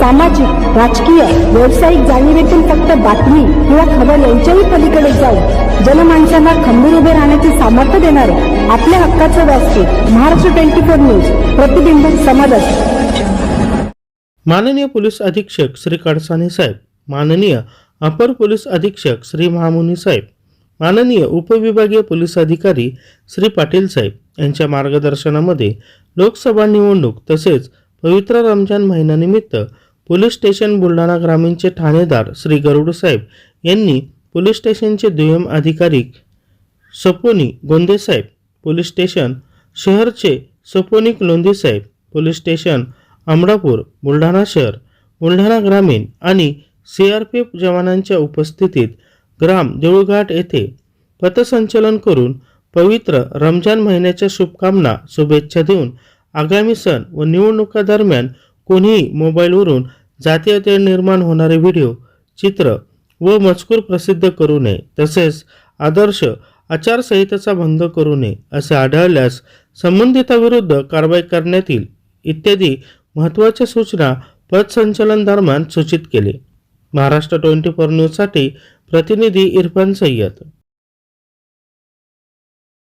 सामाजिक राजकीय व्यावसायिक जाणीवेतून फक्त बातमी किंवा खबर यांच्याही पलीकडे जाऊन जनमानसांना खंबीर उभे राहण्याचे सामर्थ्य देणारे आपल्या हक्काचं व्यासपीठ महाराष्ट्र ट्वेंटी फोर न्यूज प्रतिबिंब समाजाचे माननीय पोलीस अधीक्षक श्री कडसाने साहेब माननीय अपर पोलीस अधीक्षक श्री महामुनी साहेब माननीय उपविभागीय पोलीस अधिकारी श्री पाटील साहेब यांच्या मार्गदर्शनामध्ये लोकसभा निवडणूक तसेच पवित्र रमजान महिन्यानिमित्त पोलीस स्टेशन बुलढाणा ग्रामीणचे ठाणेदार श्री गरुड साहेब यांनी पोलीस स्टेशनचे दुय्यम अधिकारी सपोनी गोंदे साहेब पोलीस स्टेशन शहरचे सपोनिक लोंधे साहेब पोलीस स्टेशन अमरापूर बुलढाणा शहर बुलढाणा ग्रामीण आणि सी आर पी एफ जवानांच्या उपस्थितीत ग्राम देऊळघाट येथे पथसंचलन करून पवित्र रमजान महिन्याच्या शुभकामना शुभेच्छा देऊन आगामी सण व निवडणुका दरम्यान कोणीही मोबाईलवरून जातीयते निर्माण होणारे व्हिडिओ चित्र व मजकूर प्रसिद्ध करू नये. तसेच आदर्श आचारसंहितेचा भंग करू नये असे आढळल्यास संबंधिताविरुद्ध कारवाई करण्यात येईल इत्यादी महत्त्वाच्या सूचना पथसंचलन दरम्यान सूचित केले. महाराष्ट्र ट्वेंटी फोर न्यूजसाठी प्रतिनिधी इरफान सय्यद